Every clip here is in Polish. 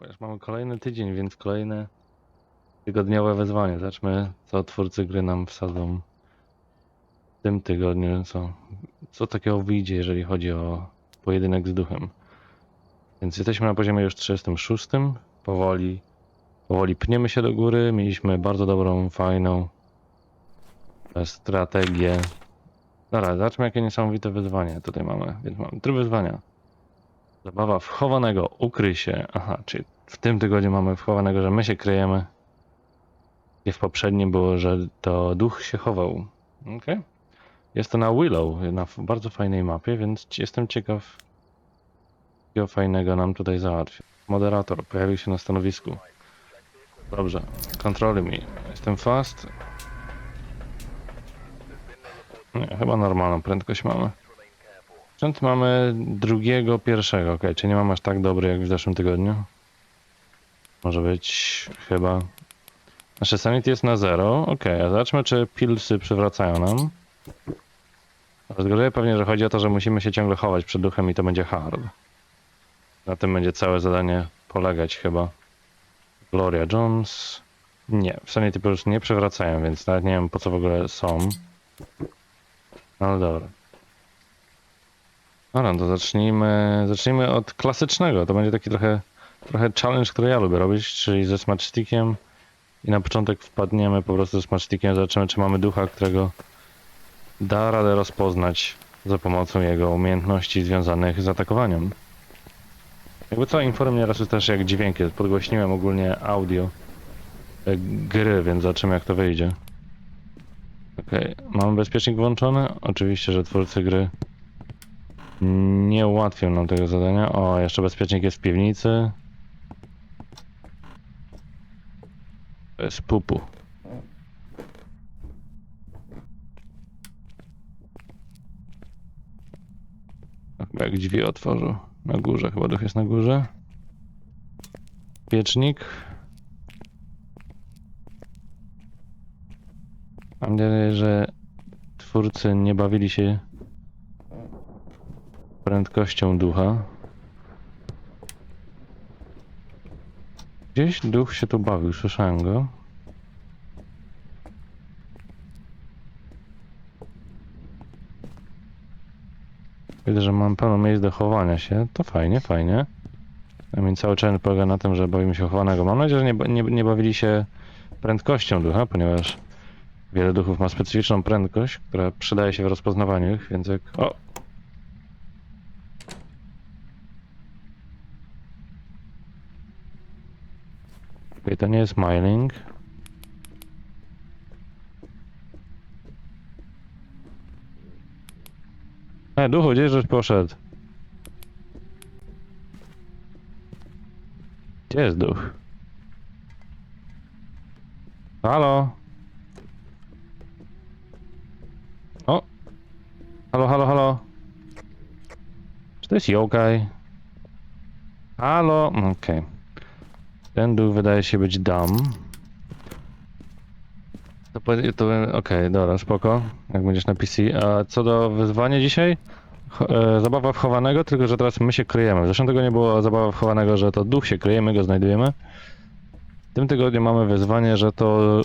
Ponieważ mamy kolejny tydzień, więc kolejne tygodniowe wezwanie. Zobaczmy, co twórcy gry nam wsadzą w tym tygodniu. Co, co takiego wyjdzie, jeżeli chodzi o pojedynek z duchem. Więc jesteśmy na poziomie już 36. Powoli, powoli pniemy się do góry. Mieliśmy bardzo dobrą, fajną strategię. Dobra, zobaczmy jakie niesamowite wyzwanie tutaj mamy. Więc mamy trzy wyzwania. Zabawa wchowanego, ukryj się. Aha, czyli w tym tygodniu mamy wchowanego, że my się kryjemy. I w poprzednim było, że to duch się chował. Okej. Jest to na Willow, na bardzo fajnej mapie, więc jestem ciekaw, jakiego fajnego nam tutaj załatwi. Moderator pojawił się na stanowisku. Dobrze, kontroluj mi. Jestem fast. Nie, chyba normalną prędkość mamy. Sprzęt mamy drugiego, pierwszego, ok, czy nie mam aż tak dobry jak w zeszłym tygodniu? Może być chyba. Nasze sanity jest na zero, ok, a zobaczmy czy pilsy przywracają nam. Rozgaduję pewnie, że chodzi o to, że musimy się ciągle chować przed duchem i to będzie hard. Na tym będzie całe zadanie polegać chyba. Gloria Jones. Nie, w sanity plus nie przywracają, więc nawet nie wiem po co w ogóle są. No ale dobra. Dobra, to zacznijmy, zacznijmy od klasycznego. To będzie taki trochę, trochę challenge, który ja lubię robić, czyli ze smaczstikiem. I na początek wpadniemy po prostu ze smaczstikiem, zobaczymy czy mamy ducha, którego da radę rozpoznać za pomocą jego umiejętności związanych z atakowaniem. Jakby co, inform nieraz jest też jak dźwięk jest. Podgłośniłem ogólnie audio e, gry, więc zobaczymy jak to wyjdzie. Okej, mamy bezpiecznik włączony. Oczywiście, że twórcy gry nie ułatwią nam tego zadania. O, jeszcze bezpiecznik jest w piwnicy. To jest pupu. Chyba jak drzwi otworzył. Na górze, chyba duch jest na górze. Piecznik. Mam nadzieję, że twórcy nie bawili się prędkością ducha. Gdzieś duch się tu bawił, słyszałem go. Widzę, że mam pełno miejsc do chowania się. To fajnie, fajnie. I mean, cały challenge polega na tym, że bawimy się chowanego. Mam nadzieję, że nie, nie, nie bawili się prędkością ducha, ponieważ wiele duchów ma specyficzną prędkość, która przydaje się w rozpoznawaniu ich, więc jak... O! Okej, to nie jest mining. E, duchu, gdzie żeś poszedł? Gdzie jest duch? Halo? O! Halo, halo, halo? Czy to jest yokai? Halo? Okej. Ten duch wydaje się być dumb. To, to okej, dobra, spoko. Jak będziesz na PC. A co do wyzwania dzisiaj? E, zabawa wchowanego, tylko że teraz my się kryjemy. W zeszłym tygodniu było zabawa wchowanego, że to duch się kryje, my go znajdujemy. W tym tygodniu mamy wyzwanie, że to...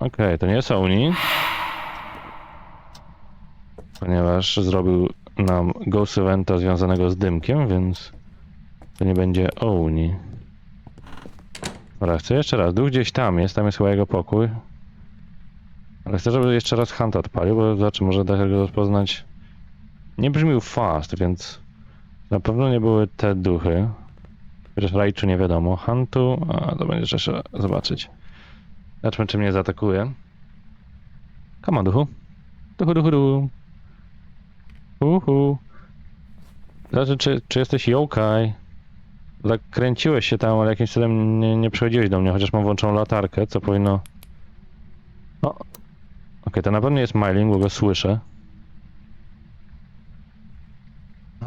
Okej, to nie jest Oni. Ponieważ zrobił nam Ghost Eventa związanego z dymkiem, więc to nie będzie Oni. Dobra, chcę jeszcze raz. Duch gdzieś tam jest, tam jest chyba jego pokój. Ale chcę, żeby jeszcze raz Hunt odpalił, bo zobaczy, może da się go rozpoznać. Nie brzmił fast, więc na pewno nie były te duchy. Chociaż Raichu nie wiadomo. Huntu, a to będziesz jeszcze zobaczyć. Zobaczmy, czy mnie zaatakuje. On, duchu. Duchu, duchu, duchu. Uhu. Znaczy, czy, czy jesteś yokai? Zakręciłeś się tam, ale jakimś cudem nie, nie przychodziłeś do mnie, chociaż mam włączoną latarkę, co powinno... O! Okej, to na pewno jest Myling, bo go słyszę.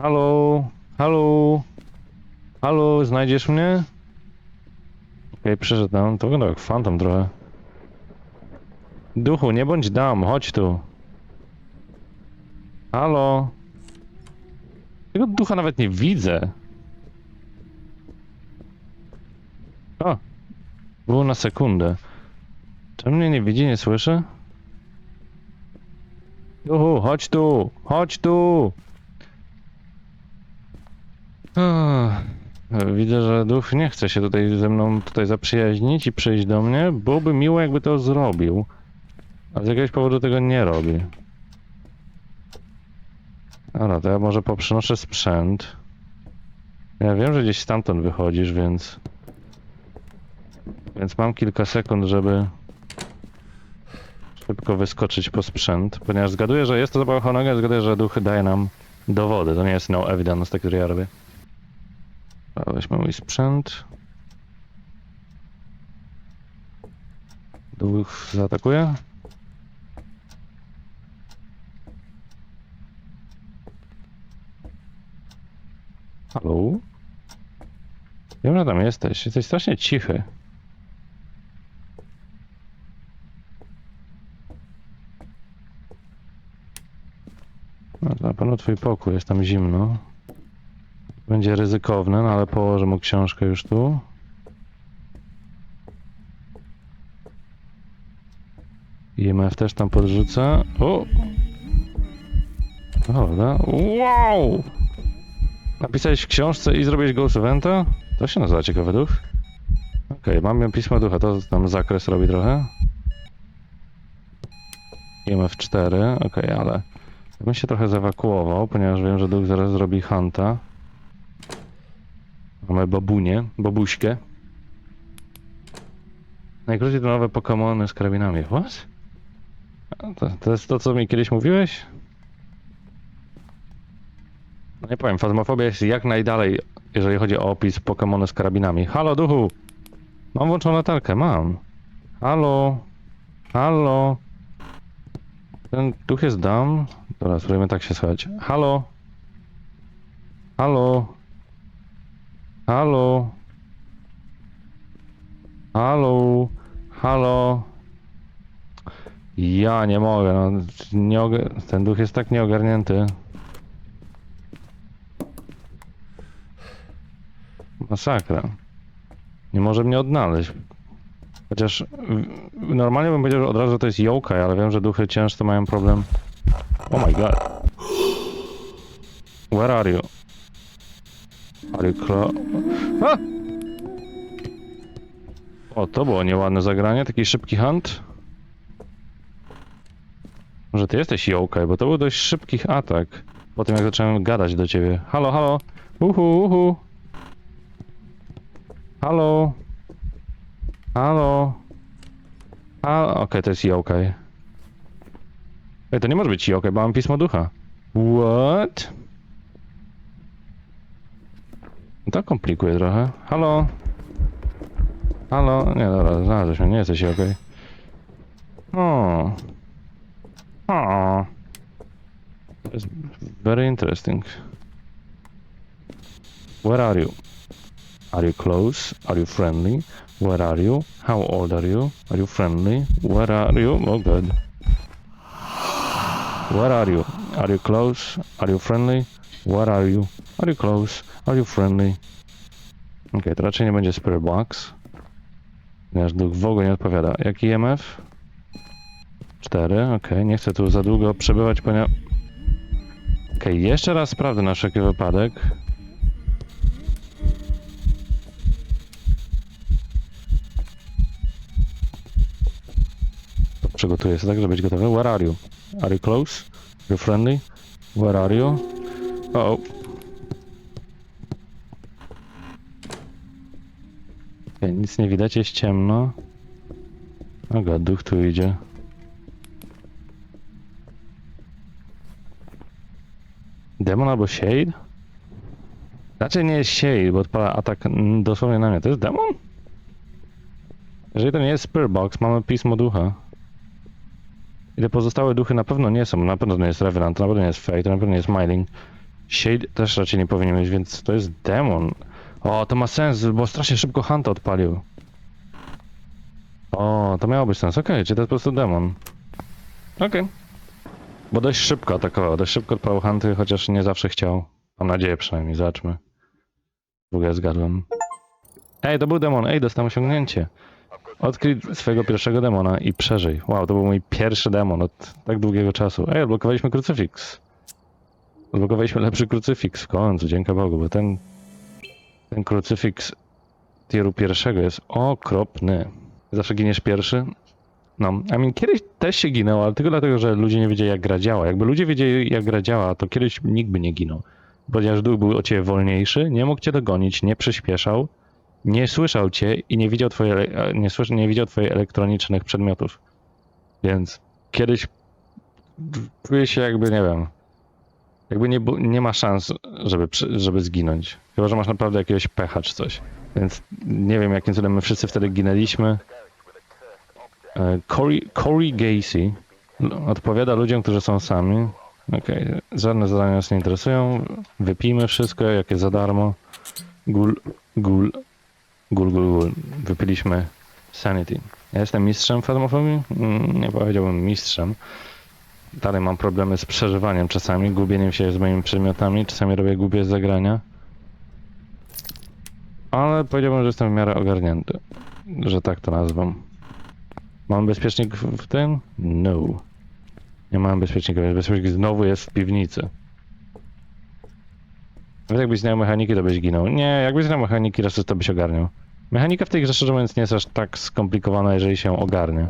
Halo? Halo? Halo, znajdziesz mnie? Okej, przyszedł tam, to wygląda jak fantom trochę. Duchu, nie bądź dam, chodź tu. Halo? Tego ducha nawet nie widzę. O! Było na sekundę. Czemu mnie nie widzi, nie słyszy? Juhu, chodź tu! Chodź tu! Widzę, że duch nie chce się tutaj ze mną tutaj zaprzyjaźnić i przyjść do mnie. Byłoby miło, jakby to zrobił. Ale z jakiegoś powodu tego nie robi. Dobra, to ja może poprzynoszę sprzęt. Ja wiem, że gdzieś stamtąd wychodzisz, więc... Więc mam kilka sekund, żeby... Szybko wyskoczyć po sprzęt, ponieważ zgaduję, że jest to zabawa honoga, zgaduję, że duch daje nam dowody. To nie jest no evidence, tak który ja robię. Weźmy mój sprzęt. Duch zaatakuje. Halo? Wiem, że tam jesteś. Jesteś strasznie cichy. No to na pewno twój pokój, jest tam zimno. Będzie ryzykowne, no ale położę mu książkę już tu. IMF też tam podrzucę. O! Dobra. Wow! Napisałeś w książce i zrobiłeś Ghost Eventa? To się nazywa ciekawy duch. Okej, mamy pismo ducha, to tam zakres robi trochę. IMF 4, okej, ale ja bym się trochę zewakuował, ponieważ wiem, że duch zaraz zrobi hunta. Mamy babunię, babuśkę. Najkrócej to nowe Pokémony z karabinami. What? To, to jest to, co mi kiedyś mówiłeś? No nie powiem, fazmofobia jest jak najdalej, jeżeli chodzi o opis Pokémony z karabinami. Halo, duchu! Mam włączoną latarkę, mam. Halo? Halo? Ten duch jest dam. Dobra, spróbujemy tak się słuchać. Halo? Halo? Halo? Halo? Halo? Ja nie mogę, no. Nie ten duch jest tak nieogarnięty. Masakra. Nie może mnie odnaleźć. Chociaż normalnie bym powiedział że od razu, to jest yokai, ale wiem, że duchy ciężko mają problem. Oh my god. Where are you? Are you clo- A! O, to było nieładne zagranie, taki szybki hunt. Może ty jesteś yokai, bo to był dość szybki atak. Po tym jak zacząłem gadać do ciebie. Halo, halo. Uhu, uhu. Halo. Halo. Halo. Okej, to jest yokai. Ej, to nie może być yokai, bo mam pismo ducha. What? To komplikuje trochę. Halo. Halo. Nie, dobra, znalazłeś mnie, nie jesteś yokai. O. O. To very interesting. Where are you? Are you close? Are you friendly? Where are you? How old are you? Are you friendly? Where are you? Oh god. Where are you? Are you close? Are you friendly? Where are you? Are you close? Are you friendly? Okej, to raczej nie będzie Spirit Box. Ponieważ duch w ogóle nie odpowiada. Jaki IMF? 4, okej, nie chcę tu za długo przebywać, ponieważ... Okej, jeszcze raz sprawdzę na wszelki wypadek. Przygotuję się tak, żeby być gotowy. Where are you? Are you close? Are you friendly? Where are you? Uh oh. Okay, nic nie widać, jest ciemno. God, duch tu idzie. Demon albo Shade? Raczej nie jest Shade, bo odpala atak dosłownie na mnie. To jest demon? Jeżeli to nie jest Spirit Box, mamy pismo ducha. I te pozostałe duchy na pewno nie są. Na pewno nie jest Revenant, na pewno nie jest Fate, na pewno nie jest Smiling. Shade też raczej nie powinien mieć, więc to jest demon. O, to ma sens, bo strasznie szybko Hunta odpalił. O, to miało być sens. Okej, czy to jest po prostu demon? Okej. Bo dość szybko atakował, dość szybko odpalał Hunty, chociaż nie zawsze chciał. Mam nadzieję przynajmniej, zobaczmy. W ogóle zgadłem. Ej, to był demon, ej, dostałem osiągnięcie. Odkryj swojego pierwszego demona i przeżyj. Wow, to był mój pierwszy demon od tak długiego czasu. Ej, odblokowaliśmy krucyfiks. Odblokowaliśmy lepszy krucyfiks w końcu, dzięki Bogu, bo ten, ten krucyfiks tieru pierwszego jest okropny. Zawsze giniesz pierwszy? No, I mean, kiedyś też się ginęło, ale tylko dlatego, że ludzie nie wiedzieli jak gra działa. Jakby ludzie wiedzieli jak gra działa, to kiedyś nikt by nie ginął. Ponieważ duch był o ciebie wolniejszy, nie mógł cię dogonić, nie przyspieszał, nie słyszał cię i nie widział, twoje, e, nie, słysz, nie widział twoich elektronicznych przedmiotów. Więc kiedyś czuję się jakby, nie wiem, jakby nie, nie ma szans, żeby, żeby zginąć. Chyba, że masz naprawdę jakiegoś pecha czy coś. Więc nie wiem, jakim cudem my wszyscy wtedy ginęliśmy. E, Corey, Corey Gacy odpowiada ludziom, którzy są sami. Okej, żadne zadania nas nie interesują. Wypijmy wszystko, jak jest za darmo. Gul, gul, gul, gul, gul. Wypiliśmy Sanity. Ja jestem mistrzem fazmofobii? Mm, Nie powiedziałbym mistrzem. Dalej mam problemy z przeżywaniem czasami, gubieniem się z moimi przedmiotami. Czasami robię głupie zagrania. Ale powiedziałbym, że jestem w miarę ogarnięty. Że tak to nazwam. Mam bezpiecznik w tym? No. Nie mam bezpiecznika, więc bezpiecznik znowu jest w piwnicy. Nawet jakbyś znał mechaniki, to byś ginął. Nie, jakbyś znał mechaniki, raz to byś ogarniał. Mechanika w tej grze, szczerze mówiąc, nie jest aż tak skomplikowana, jeżeli się ogarnie.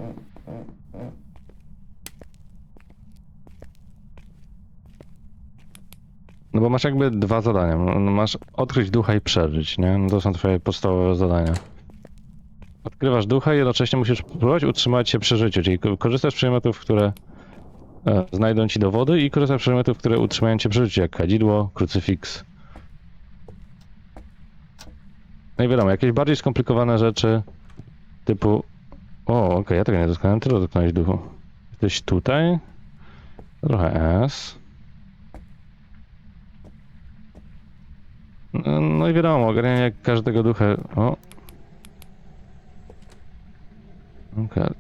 No bo masz jakby dwa zadania. No, Masz odkryć ducha i przeżyć, nie? No to są twoje podstawowe zadania. Odkrywasz ducha i jednocześnie musisz próbować utrzymać się przy życiu, czyli ko- korzystasz z przedmiotów, które e, znajdą ci dowody i korzystasz z przedmiotów, które utrzymają cię przy życiu, jak kadzidło, krucyfiks. No i wiadomo, jakieś bardziej skomplikowane rzeczy typu... O, okej, ja tego nie dotknąłem, ty dotknąłeś duchu. Jesteś tutaj? Trochę S. No, i wiadomo, ogarnianie każdego ducha... O. Okej.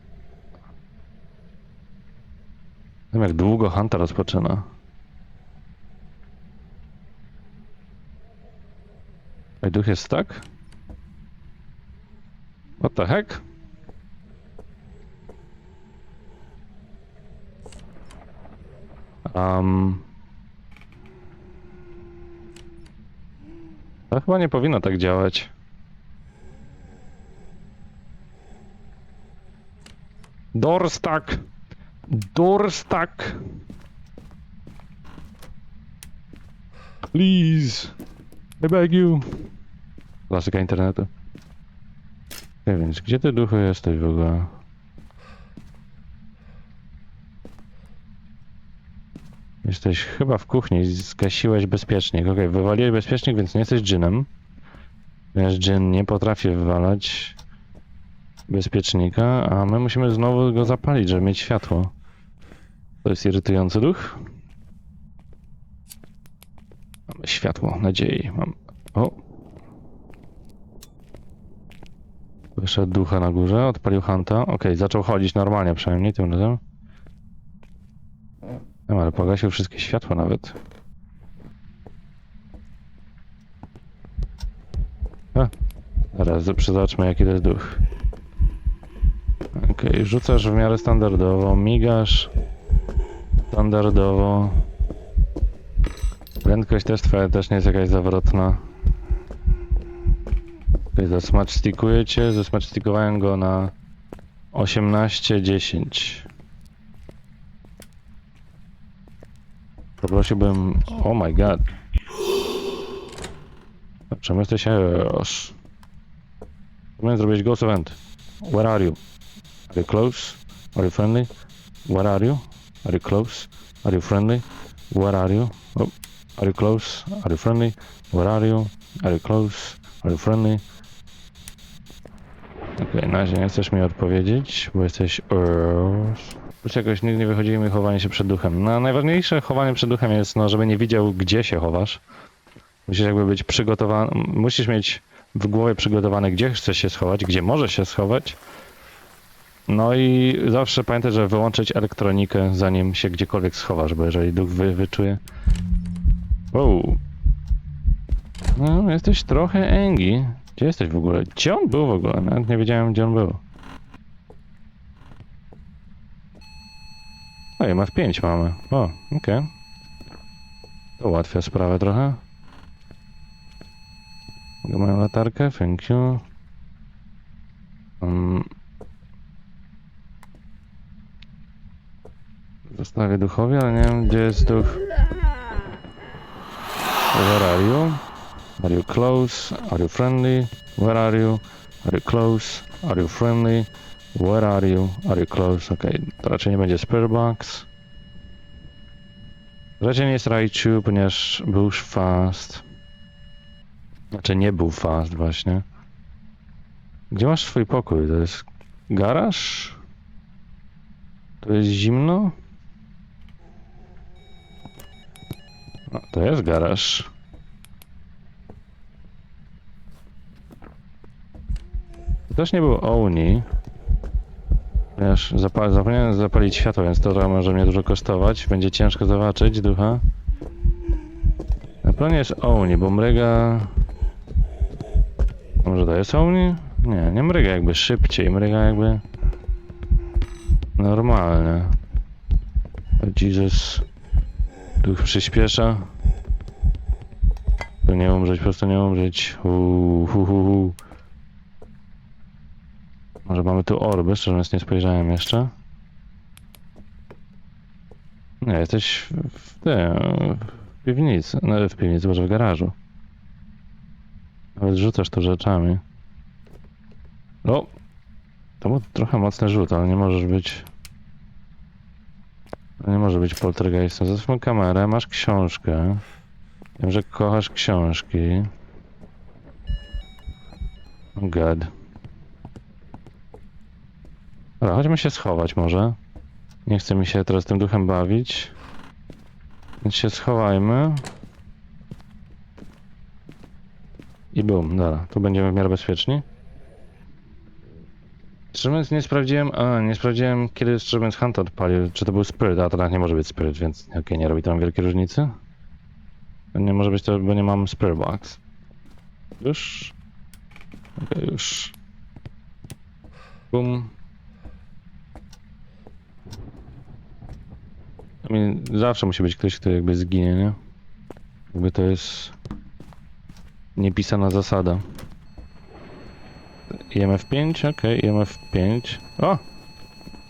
Wiem jak długo Hunter rozpoczyna. Ej, duch jest tak? What the heck? Um. To chyba nie powinno tak działać. Dorstak! Dorstak! Please! I beg you! Klasyka internetu. Nie więc, gdzie ty duchu jesteś w ogóle? Jesteś chyba w kuchni, zgasiłeś bezpiecznik. Okej, wywaliłeś bezpiecznik, więc nie jesteś dżinem. Ponieważ dżin nie potrafi wywalać bezpiecznika, a my musimy znowu go zapalić, żeby mieć światło. To jest irytujący duch. Mamy światło nadziei. Mam... O! Wyszedł ducha na górze, odpalił Hanta. Okej, zaczął chodzić normalnie przynajmniej tym razem. No, ale pogasił wszystkie światła nawet. A, teraz zobaczmy jaki to jest duch. Okej, rzucasz w miarę standardowo, migasz standardowo. Prędkość też twoja też nie jest jakaś zawrotna. Zasmaczstikuję cię, zasmaczstikowałem go na 18-10. Poprosiłbym... Oh my god. Czemu jesteś już? Powinien zrobić ghost event. Where are you? Are you close? Are you friendly? Where are you? Are you close? Are you friendly? Where are you? Oh, are you close? Are you friendly? Where are you? Are you close? Are you friendly? Okej, na razie nie chcesz mi odpowiedzieć, bo jesteś. Już jakoś nigdy nie wychodzi mi chowanie się przed duchem. No, najważniejsze chowanie przed duchem jest, no, żeby nie widział, gdzie się chowasz. Musisz jakby być przygotowany, musisz mieć w głowie przygotowane, gdzie chcesz się schować, gdzie możesz się schować. No i zawsze pamiętaj, żeby wyłączyć elektronikę, zanim się gdziekolwiek schowasz, bo jeżeli duch wy, wyczuje... Wow. No, jesteś trochę engi. Gdzie jesteś w ogóle? Gdzie on był w ogóle? Nawet nie wiedziałem, gdzie on był. I ma w 5 mamy. O, okej. To ułatwia sprawę trochę. Mogę moją latarkę? Thank you. Um, zostawię duchowi, ale nie wiem, gdzie jest duch. Where are you? Close? Are you friendly? Where are you? Are you close? Are you friendly? Where are you? Are you close? Okej, to raczej nie będzie Box. Raczej nie jest Raichu, ponieważ był już fast. Znaczy nie był fast właśnie. Gdzie masz swój pokój? To jest garaż? To jest zimno? No, to jest garaż. To też nie był Oni. Ponieważ zapa zapomniałem zapalić światło, więc to może mnie dużo kosztować. Będzie ciężko zobaczyć ducha. Na pewno jest Oni, bo mryga... Może to jest Oni? Nie, nie mryga jakby szybciej, mryga jakby... Normalnie. Jesus. Duch przyspiesza. To nie umrzeć, po prostu nie umrzeć. Uuu, hu, hu, hu. Może mamy tu orby, szczerze mówiąc nie spojrzałem jeszcze. Nie, jesteś w, tym, w piwnicy, no w piwnicy, może w garażu. Nawet rzucasz tu rzeczami. No, to był trochę mocny rzut, ale nie możesz być... Nie może być poltergeistem. Zostawmy kamerę, masz książkę. Wiem, że kochasz książki. Oh god. Dobra, chodźmy się schować może. Nie chce mi się teraz tym duchem bawić. Więc się schowajmy. I bum, dobra, tu będziemy w miarę bezpieczni. Mówiąc nie sprawdziłem, a nie sprawdziłem kiedy mówiąc Hunt odpalił, czy to był Spirit, a nawet nie może być Spirit, więc okej, nie robi tam wielkiej różnicy. Nie może być to, bo nie mam Spirit Box. Już? Okej, już. Bum. I mean, zawsze musi być ktoś, kto jakby zginie, nie? Jakby to jest niepisana zasada. IMF 5, okej, IMF 5. O!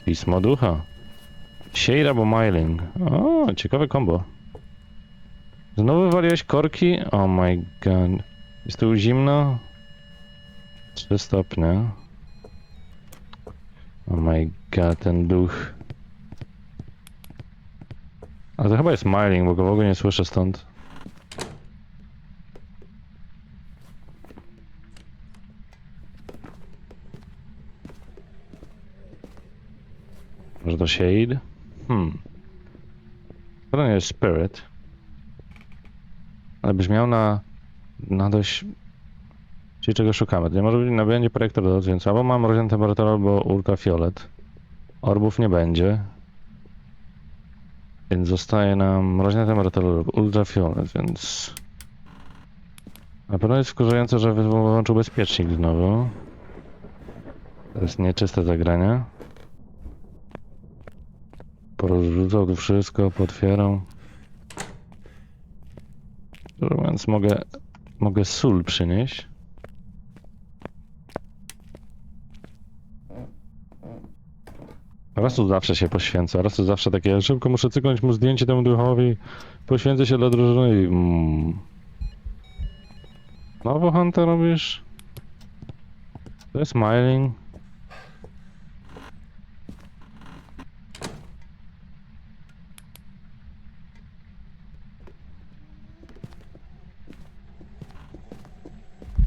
Pismo ducha. Shade albo Myling. O, ciekawe combo. Znowu wywaliłeś korki? Oh my god. Jest tu zimno? 3 stopnie. Oh my god, ten duch. A to chyba jest Myling, bo go w ogóle nie słyszę stąd. Może to Shade? Hmm. To nie jest Spirit. Ale brzmiał na... na dość... Czyli czego szukamy? To nie może być na będzie projektor dot, więc albo mam mroźną temperaturę, albo ultrafiolet. Orbów nie będzie. Więc zostaje nam mroźna temperatura lub ultrafiolet, więc... Na pewno jest wkurzające, że wyłączył bezpiecznik znowu. To jest nieczyste zagranie. Porozrzucał tu wszystko, potwierał. Szczerze mówiąc, mogę, mogę sól przynieść. Raz tu zawsze się poświęca, tu zawsze takie, szybko muszę cyknąć mu zdjęcie temu duchowi, poświęcę się dla drużyny i... Mm. Znowu Hunter robisz? To jest smiling.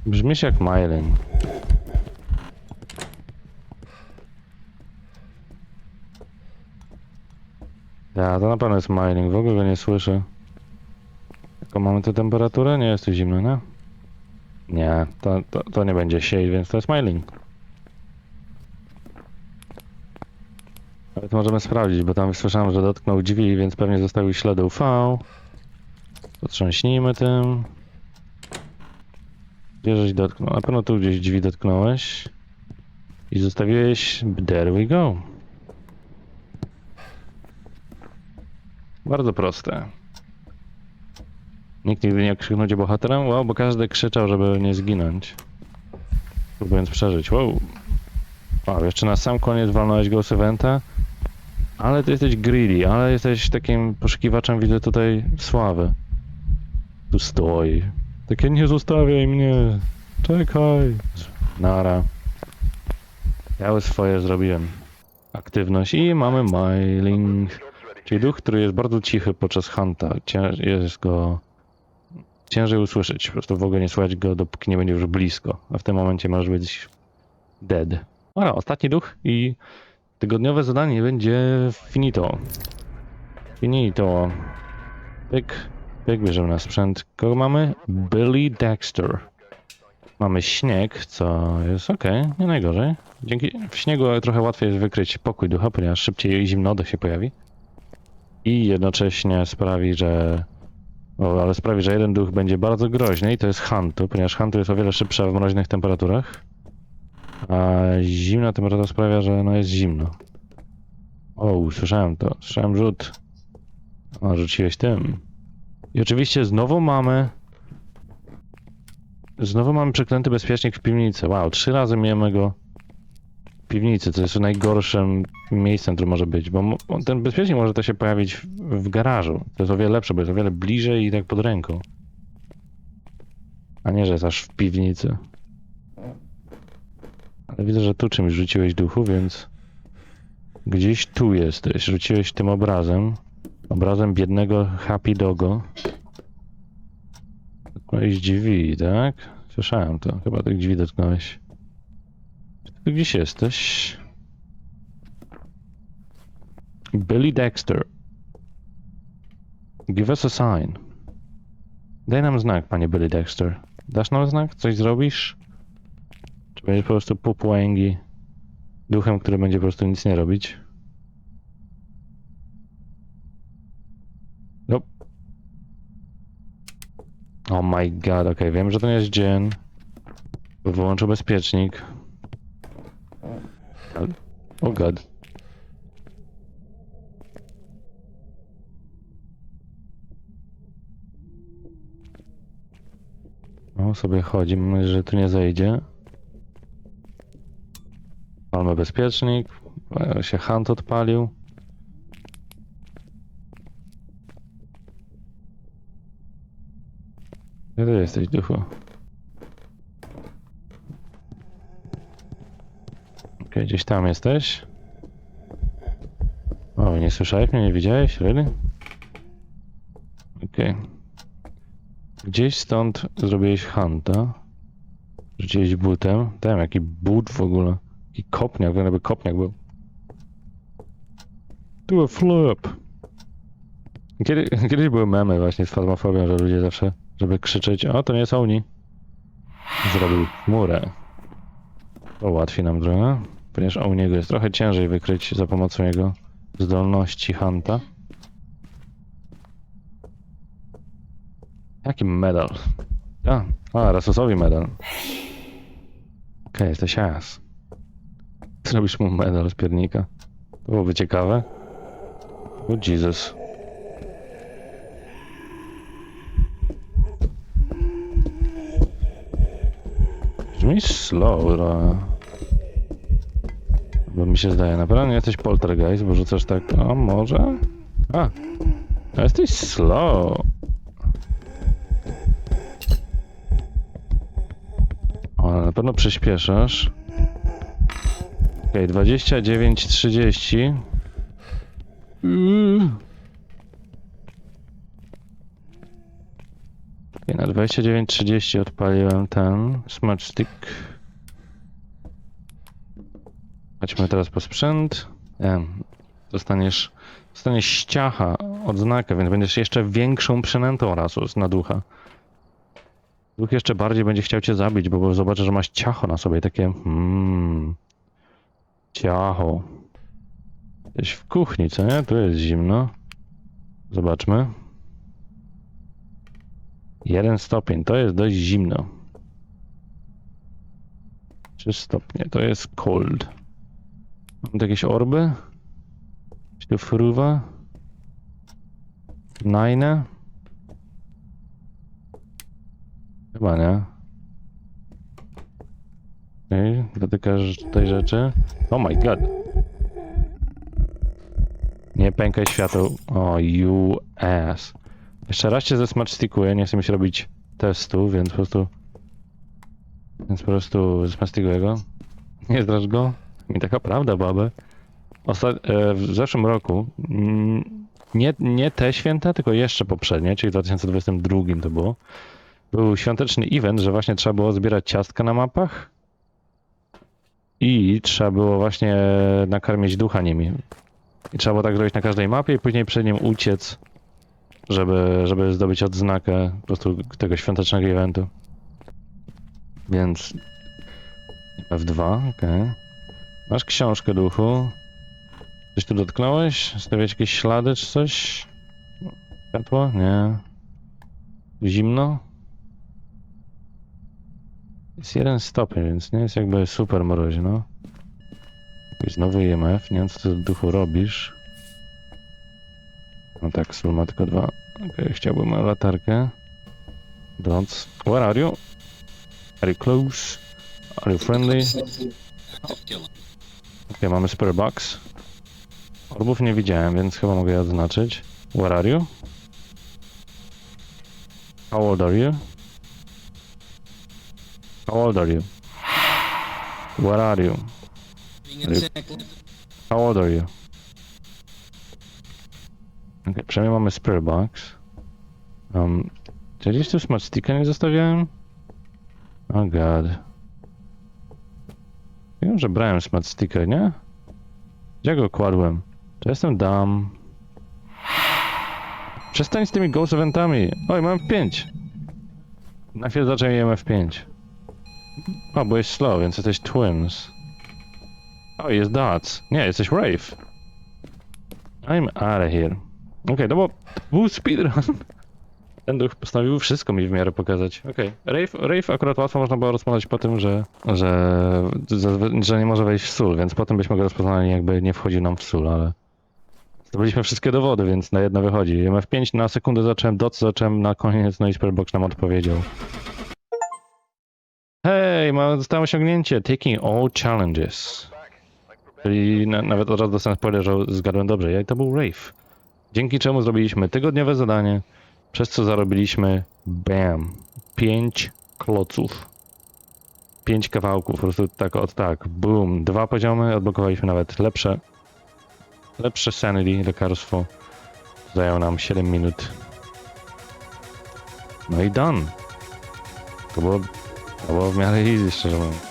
Brzmisz jak Mylin. Ja, to na pewno jest mining, w ogóle go nie słyszę. Jaką mamy tę temperaturę? Nie jest tu zimno, nie? Nie, to, to, to nie będzie shade, więc to jest mining. Ale to możemy sprawdzić, bo tam słyszałem, że dotknął drzwi, więc pewnie zostawił ślady UV. Potrząśnijmy tym. Gdzie żeś dotknął? Na pewno tu gdzieś drzwi dotknąłeś. I zostawiłeś... There we go. Bardzo proste. Nikt nigdy nie krzyknął cię bohaterem? Wow, bo każdy krzyczał, żeby nie zginąć. Próbując przeżyć. Wow. Wow, jeszcze na sam koniec walnąłeś Ghost Eventa. Ale ty jesteś greedy, ale jesteś takim poszukiwaczem, widzę tutaj sławy. Tu stoi. Takie nie zostawiaj mnie. Czekaj. Nara. Ja już swoje zrobiłem. Aktywność i mamy mailing. Czyli duch, który jest bardzo cichy podczas hunta. Cię, jest go ciężej usłyszeć. Po prostu w ogóle nie słychać go, dopóki nie będzie już blisko. A w tym momencie może być dead. Dobra, ostatni duch i tygodniowe zadanie będzie finito. Finito. Pyk, pyk, bierzemy na sprzęt. Kogo mamy? Billy Dexter. Mamy śnieg, co jest ok, nie najgorzej. Dzięki w śniegu trochę łatwiej jest wykryć pokój ducha, ponieważ szybciej zimnoda się pojawi. I jednocześnie sprawi, że. O, ale sprawi, że jeden duch będzie bardzo groźny i to jest Huntu, ponieważ Huntu jest o wiele szybsza w mroźnych temperaturach. A zimna temperatura sprawia, że no jest zimno. O, słyszałem to. Słyszałem rzut. O, rzuciłeś tym. I oczywiście znowu mamy. Znowu mamy przeklęty bezpiecznik w piwnicy. Wow, trzy razy miałem go piwnicy. To jest najgorszym miejscem, które może być, bo ten bezpiecznik może to się pojawić w, w garażu. To jest o wiele lepsze, bo jest o wiele bliżej i tak pod ręką. A nie, że jest aż w piwnicy. Ale widzę, że tu czymś rzuciłeś duchu, więc gdzieś tu jesteś. Rzuciłeś tym obrazem. Obrazem biednego Happy Dogo. Dotknąłeś drzwi, tak? Słyszałem to. Chyba tych drzwi dotknąłeś. Ty gdzieś jesteś? Billy Dexter. Give us a sign. Daj nam znak, panie Billy Dexter. Dasz nam znak? Coś zrobisz? Czy będziesz po prostu popłęgi duchem, który będzie po prostu nic nie robić? Nope. Oh my god, okej, wiem, że to nie jest dzień. Wyłączył bezpiecznik. Ale... Oh god. O, sobie chodzi, mam nadzieję, że tu nie zejdzie. Mamy bezpiecznik. e, Się hunt odpalił. Gdzie ty jesteś, duchu? Okej, gdzieś tam jesteś. O, nie słyszałeś mnie, nie widziałeś? Really? Okej. Gdzieś stąd zrobiłeś hunta. Rzuciłeś butem. Tam, jaki but w ogóle. Jaki kopniak, wygląda jakby kopniak był. Do a flip. Kiedy, kiedyś były memy właśnie z farmafobią, że ludzie zawsze, żeby krzyczeć, o to nie są oni. Zrobił murę. To ułatwi nam drogę, ponieważ u niego jest trochę ciężej wykryć za pomocą jego zdolności Hunta. Jaki medal? A, a Rasusowi medal. Okej, jesteś as. Zrobisz mu medal z piernika. To byłoby ciekawe. O Jesus. Brzmi slow, trochę. Bo mi się zdaje, na pewno nie jesteś poltergeist, bo rzucasz tak, a może? A, no jesteś slow. O, na pewno przyspieszasz. Okej, okay, 29, 30. Mm. Okay, na 29, 30 odpaliłem ten smudge stick. Chodźmy teraz po sprzęt. Nie, dostaniesz, dostaniesz ściacha, odznakę, więc będziesz jeszcze większą przynętą rasus na ducha. Duch jeszcze bardziej będzie chciał cię zabić, bo zobaczy, że masz ciacho na sobie, takie hmm, ciacho. Jesteś w kuchni, co nie? Tu jest zimno. Zobaczmy. Jeden stopień, to jest dość zimno. 3 stopnie, to jest cold. Mam tu jakieś orby? Czy to fruwa? Nine? Chyba nie. Okej, dotykasz tej rzeczy. Oh my god. Nie pękaj świateł. O, you ass. Jeszcze raz cię zesmaczstikuję, nie chcę mi się robić testu, więc po prostu... Więc po prostu zesmaczstikuję go. Nie zdraż go. Mi taka prawda, babę. Osta- e, w zeszłym roku, mm, nie, nie te święta, tylko jeszcze poprzednie, czyli w 2022 to było, był świąteczny event, że właśnie trzeba było zbierać ciastka na mapach i trzeba było właśnie nakarmić ducha nimi. I trzeba było tak zrobić na każdej mapie i później przed nim uciec, żeby, żeby zdobyć odznakę po prostu tego świątecznego eventu. Więc F2, okej. Masz książkę duchu. Coś tu dotknąłeś? Stawiać jakieś ślady czy coś? Światło? Nie. Zimno? Jest jeden stopień, więc nie jest jakby super mroźno. I znowu IMF, nie wiem co ty duchu robisz. No tak, Sul ma tylko dwa. Okej, chciałbym latarkę. Dots. Where are you? Are you close? Are you friendly? Okej, mamy spare box. Orbów nie widziałem, więc chyba mogę je odznaczyć. Where are you? How old are you? How old are you? Where are you? Being attacked. How old are you? Okej, przynajmniej mamy spare box. Um, czy gdzieś tu smart sticka nie zostawiałem? Oh god. Wiem, że brałem smart sticka, nie? Gdzie go kładłem? Czy jestem dam? Przestań z tymi ghost eventami. Oj, mam 5. Na chwilę zacząłem F5. O, byłeś slow, więc jesteś twins. O, jest Dots. Nie, jesteś Rave. I'm out of here. Okej, no bo to był speedrun. Ten duch postanowił wszystko mi w miarę pokazać. Okej, Rave, Rave akurat łatwo można było rozpoznać po tym, że, że, że, nie może wejść w sól, więc potem byśmy go rozpoznali jakby nie wchodził nam w sól, ale zdobyliśmy wszystkie dowody, więc na jedno wychodzi. MF5 na sekundę zacząłem, doc zacząłem na koniec, no i Superbox nam odpowiedział. Hej, ma, dostałem osiągnięcie. Taking all challenges. Czyli na, nawet od razu dostałem spoiler, że zgadłem dobrze. Ja, to był Rave. Dzięki czemu zrobiliśmy tygodniowe zadanie, przez co zarobiliśmy BAM. 5 kloców. 5 kawałków, po prostu tak od tak. Boom. Dwa poziomy, odblokowaliśmy nawet lepsze. Lepsze sanity, lekarstwo. Zajęło nam 7 minut. No i done. To było, to było w miarę easy, szczerze mówiąc.